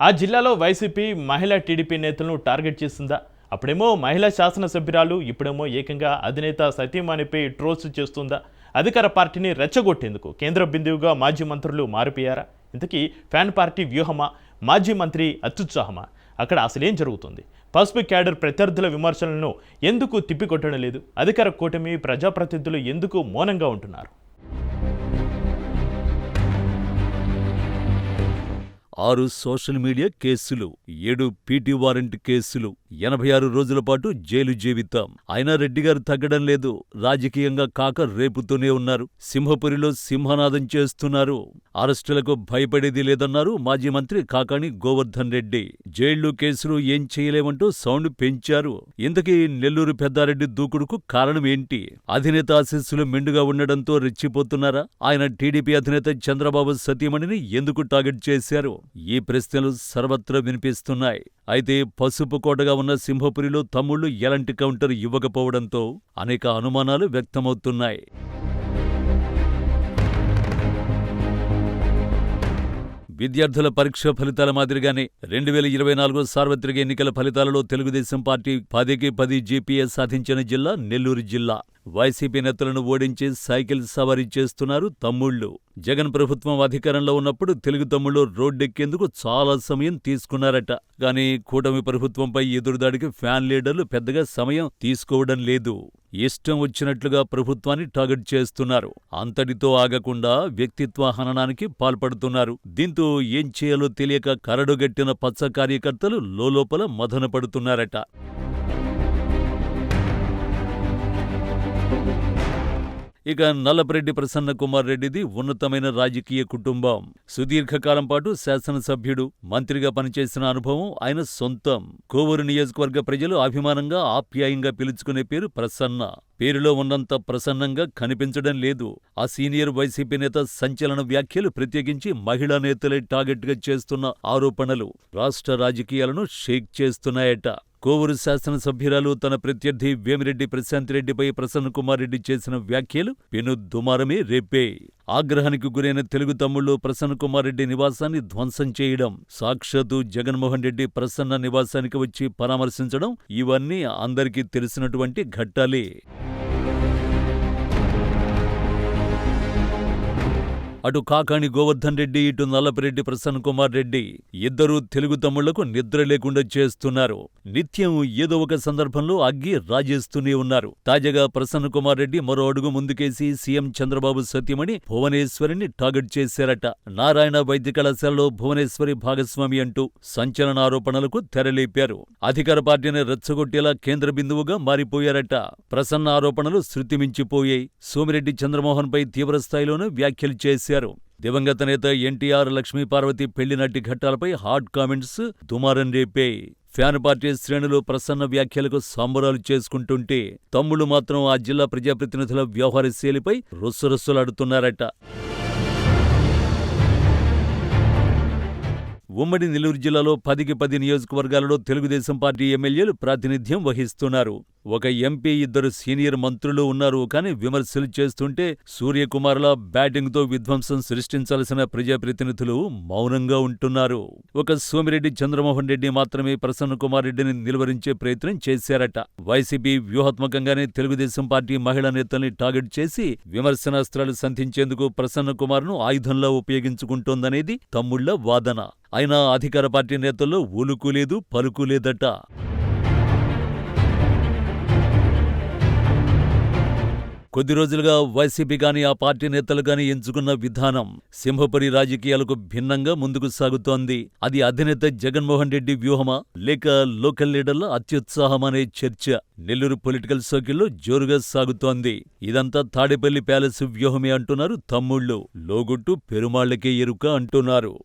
ఆ జిల్లాలో వైసీపీ మహిళా టీడీపీ నేతలను టార్గెట్ చేసిందా? అప్పుడేమో మహిళా శాసనసభ్యురాలు ఇప్పుడేమో ఏకంగా అధినేత సతీమణిపై ట్రోల్స్ చేస్తుందా? అధికార పార్టీని రెచ్చగొట్టేందుకు కేంద్ర బిందువుగా మాజీ మంత్రులు మారిపోయారా? ఇంతకీ ఫ్యాన్ పార్టీ వ్యూహమా? మాజీ మంత్రి అత్యుత్సాహమా? అక్కడ అసలేం జరుగుతుంది? పసుపు క్యాడర్ ప్రత్యర్థుల విమర్శలను ఎందుకు తిప్పికొట్టడం లేదు? అధికార కూటమి ప్రజాప్రతినిధులు ఎందుకు మౌనంగా ఉంటున్నారు? ఆరు సోషల్ మీడియా కేసులు ఏడు పీటీ వారెంట్ కేసులు. ఎనభై ఆరు రోజుల పాటు జైలు జీవితం. అయినా రెడ్డిగారు తగ్గడం లేదు. రాజకీయంగా కాక రేపుతూనే ఉన్నారు. సింహపురిలో సింహనాదం చేస్తున్నారు. అరెస్టులకు భయపడేది లేదన్నారు మాజీ మంత్రి కాకాణి గోవర్ధన్ రెడ్డి. జైళ్ళు కేసులు ఏం చేయలేమంటూ సౌండ్ పెంచారు. ఇంతకీ నెల్లూరు పెద్దారెడ్డి దూకుడుకు కారణం ఏంటి? అధినేత ఆశీస్సులు మెండుగా ఉండడంతో రెచ్చిపోతున్నారా? ఆయన టీడీపీ అధినేత చంద్రబాబు సతీమణిని ఎందుకు టార్గెట్ చేశారు? ఈ ప్రశ్నలు సర్వత్రా వినిపిస్తున్నాయి. అయితే పసుపు కోటగా ఉన్న సింహపురిలో తమ్ముళ్ళు ఎలాంటి కౌంటర్ ఇవ్వకపోవడంతో అనేక అనుమానాలు వ్యక్తమవుతున్నాయి. విద్యార్థుల పరీక్ష ఫలితాల మాదిరిగానే రెండు వేల ఇరవై నాలుగు సార్వత్రిక ఎన్నికల ఫలితాలలో తెలుగుదేశం పార్టీ పదికి పది జీపీఎస్ సాధించిన జిల్లా నెల్లూరు జిల్లా. వైసీపీ నేతలను ఓడించి సైకిల్ సవారీ చేస్తున్నారు తమ్ముళ్ళు. జగన్ ప్రభుత్వం అధికారంలో ఉన్నప్పుడు తెలుగు తమ్ముళ్ళు రోడ్డెక్కేందుకు చాలా సమయం తీసుకున్నారట. కానీ కూటమి ప్రభుత్వంపై ఎదురుదాడికి ఫ్యాన్ లీడర్లు పెద్దగా సమయం తీసుకోవడం లేదు. ఇష్టం వచ్చినట్లుగా ప్రభుత్వాన్ని టార్గెట్ చేస్తున్నారు. అంతటితో ఆగకుండా వ్యక్తిత్వ హననానికి పాల్పడుతున్నారు. దీంతో ఏం చేయాలో తెలియక కరడుగట్టిన పచ్చ కార్యకర్తలు లోలోపల మదనపడుతున్నారట ఇక నల్లపరెడ్డి ప్రసన్న కుమార్ రెడ్డిది ఉన్నతమైన రాజకీయ కుటుంబం. సుదీర్ఘకాలం పాటు శాసనసభ్యుడు మంత్రిగా పనిచేసిన అనుభవం ఆయన సొంతం. కోవూరు నియోజకవర్గ ప్రజలు అభిమానంగా ఆప్యాయంగా పిలుచుకునే పేరు ప్రసన్న. పేరులో ఉన్నంత ప్రసన్నంగా కనిపించడం లేదు. ఆ సీనియర్ వైసీపీ నేత సంచలన వ్యాఖ్యలు ప్రత్యేకించి మహిళా నేతలే టార్గెట్గా చేస్తున్న ఆరోపణలు రాష్ట్ర రాజకీయాలను షేక్ చేస్తున్నాయట. కోవూరు శాసనసభ్యురాలు తన ప్రత్యర్థి వేమిరెడ్డి ప్రశాంత్ రెడ్డిపై ప్రసన్న కుమార్ రెడ్డి చేసిన వ్యాఖ్యలు పెను దుమారమే రేపే. ఆగ్రహానికి గురైన తెలుగు తమ్ముళ్ళు ప్రసన్న కుమార్ రెడ్డి నివాసాన్ని ధ్వంసం చేయడం సాక్షాత్తు జగన్మోహన్ రెడ్డి ప్రసన్న నివాసానికి వచ్చి పరామర్శించడం ఇవన్నీ అందరికీ తెలిసినటువంటి ఘట్టాలే. అటు కాకాణి గోవర్ధన్ రెడ్డి ఇటు నల్లపరెడ్డి ప్రసన్న కుమార్ రెడ్డి ఇద్దరూ తెలుగు తమ్ముళ్ళకు నిద్ర లేకుండా చేస్తున్నారు. నిత్యం ఏదో ఒక సందర్భంలో అగ్గి రాజేస్తూనే ఉన్నారు. తాజాగా ప్రసన్న కుమార్ రెడ్డి మరో అడుగు ముందుకేసి సీఎం చంద్రబాబు సత్యమణి భువనేశ్వరిని టార్గెట్ చేశారట. నారాయణ వైద్య కళాశాలలో భువనేశ్వరి భాగస్వామి అంటూ సంచలన ఆరోపణలకు తెరలేపారు. అధికార పార్టీని రెచ్చగొట్టేలా కేంద్ర బిందువుగా మారిపోయారట. ప్రసన్న ఆరోపణలు శృతిమించిపోయాయి. సోమిరెడ్డి చంద్రమోహన్పై తీవ్రస్థాయిలోనూ వ్యాఖ్యలు చేశారు. దివంగత నేత ఎన్టీఆర్ లక్ష్మీపార్వతి పెళ్ళినాటి ఘట్టాలపై హాట్ కామెంట్స్ దుమారం రేపే. ఫ్యాన్ పార్టీ శ్రేణులు ప్రసన్న వ్యాఖ్యలకు సంబరాలు చేసుకుంటుంటే తమ్ముళ్ళు మాత్రం ఆ జిల్లా ప్రజాప్రతినిధుల వ్యవహార శైలిపై రుస్సురుస్సులాడుతున్నారట ఉమ్మడి నెల్లూరు జిల్లాలో పదికి పది నియోజకవర్గాలలో తెలుగుదేశం పార్టీ ఎమ్మెల్యేలు ప్రాతినిధ్యం వహిస్తున్నారు. ఒక ఎంపీ ఇద్దరు సీనియర్ మంత్రులు ఉన్నారు కానీ విమర్శలు చేస్తుంటే సూర్యకుమార్ల బ్యాటింగ్తో విధ్వంసం సృష్టించాల్సిన ప్రజాప్రతినిధులు మౌనంగా ఉంటున్నారు. ఒక సోమిరెడ్డి చంద్రమోహన్ రెడ్డి మాత్రమే ప్రసన్న కుమార్ రెడ్డిని నిలువరించే ప్రయత్నం చేశారట. వైసీపీ వ్యూహాత్మకంగానే తెలుగుదేశం పార్టీ మహిళా నేతల్ని టార్గెట్ చేసి విమర్శనాస్త్రాలు సంధించేందుకు ప్రసన్న కుమార్ను ఆయుధంలా ఉపయోగించుకుంటోందనేది తమ్ముళ్ళ వాదన. అయినా అధికార పార్టీ నేతల్లో ఉలుకు పలుకులేదట కొద్ది రోజులుగా వైసీపీ గాని ఆ పార్టీ నేతలు గాని ఎంచుకున్న విధానం సింహపురి రాజకీయాలకు భిన్నంగా ముందుకు సాగుతోంది. అది అధినేత జగన్మోహన్ రెడ్డి వ్యూహమా? లేక లోకల్ లీడర్ల అత్యుత్సాహమనే చర్చ నెల్లూరు పొలిటికల్ సర్కిల్లో జోరుగా సాగుతోంది. ఇదంతా తాడేపల్లి ప్యాలెస్ వ్యూహమే అంటున్నారు తమ్ముళ్ళు. లోగుట్టు పెరుమాళ్ళకే ఎరుక అంటున్నారు.